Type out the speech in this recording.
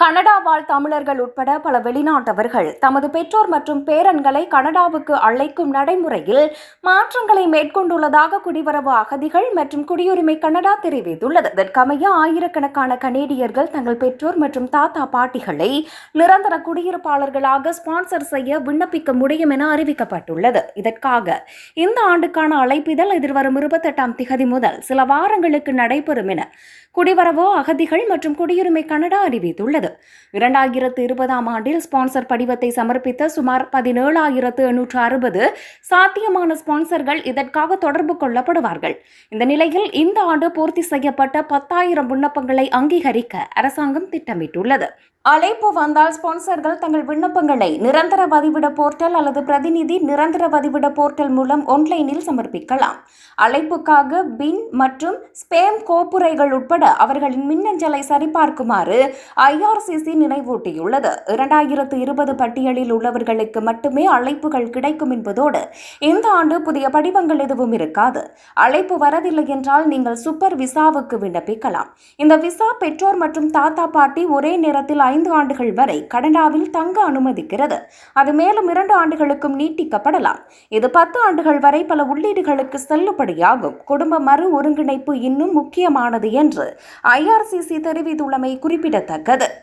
Canada வாழ் தமிழர்கள் உட்பட பல வெளிநாட்டவர்கள் தமது பெற்றோர் மற்றும் பேரன்களை கனடாவுக்கு அழைக்கும் நடைமுறையில் மாற்றங்களை மேற்கொண்டுள்ளதாக குடிவரவு அகதிகள் மற்றும் குடியுரிமை கனடா தெரிவித்துள்ளது. இதற்கமைய ஆயிரக்கணக்கான கனேடியர்கள் தங்கள் பெற்றோர் மற்றும் தாத்தா பாட்டிகளை நிரந்தர குடியிருப்பாளர்களாக ஸ்பான்சர் செய்ய விண்ணப்பிக்க முடியும் என அறிவிக்கப்பட்டுள்ளது. இதற்காக இந்த ஆண்டுக்கான அழைப்பிதழ் எதிர்வரும் இருபத்தெட்டாம் திகதி முதல் சில வாரங்களுக்கு நடைபெறும் என குடிவரவு அகதிகள் மற்றும் குடியுரிமை கனடா அறிவித்துள்ளது. இரண்டாயிரத்து இருபதாம் ஆண்டில் ஸ்பான்சர் படிவத்தை சமர்ப்பித்த சுமார் பதினேழாயிரத்து எண்ணூற்று அறுபது சாத்தியமான ஸ்பான்சர்கள் இதற்காக தொடர்பு கொள்ளப்படுவார்கள். இந்த நிலையில் இந்த ஆண்டு பூர்த்தி செய்யப்பட்ட பத்தாயிரம் விண்ணப்பங்களை அங்கீகரிக்க அரசாங்கம் திட்டமிட்டுள்ளது. அழைப்பு வந்தால் ஸ்பான்சர்கள் தங்கள் விண்ணப்பங்களை நிரந்தர வதிவிட போர்ட்டல் அல்லது பிரதிநிதி நிரந்தர வதிவிட போர்ட்டல் மூலம் ஆன்லைனில் சமர்ப்பிக்கலாம். அழைப்புக்காக பின் மற்றும் ஸ்பேம் கோப்புரைகள் உட்பட அவர்களின் மின்னஞ்சலை சரிபார்க்குமாறு ஐஆர்சிசி நினைவூட்டியுள்ளது. இரண்டாயிரத்து இருபது பட்டியலில் உள்ளவர்களுக்கு மட்டுமே அழைப்புகள் கிடைக்கும் என்பதோடு இந்த ஆண்டு புதிய படிவங்கள் எதுவும் இருக்காது. அழைப்பு வரவில்லை என்றால் நீங்கள் சூப்பர் விசாவுக்கு விண்ணப்பிக்கலாம். இந்த விசா பெற்றோர் மற்றும் தாத்தா பாட்டி ஒரே நேரத்தில் ஐந்து ஆண்டுகள் வரை கனடாவில் தங்க அனுமதிக்கிறது. அது மேலும் இரண்டு ஆண்டுகளுக்கும் நீட்டிக்கப்படலாம். இது பத்து ஆண்டுகள் வரை பல உள்ளீடுகளுக்கு செல்லுபடியாகும். குடும்ப மறு ஒருங்கிணைப்பு இன்னும் முக்கியமானது என்று ஐஆர்சிசி தெரிவித்துள்ளமை குறிப்பிடத்தக்கது.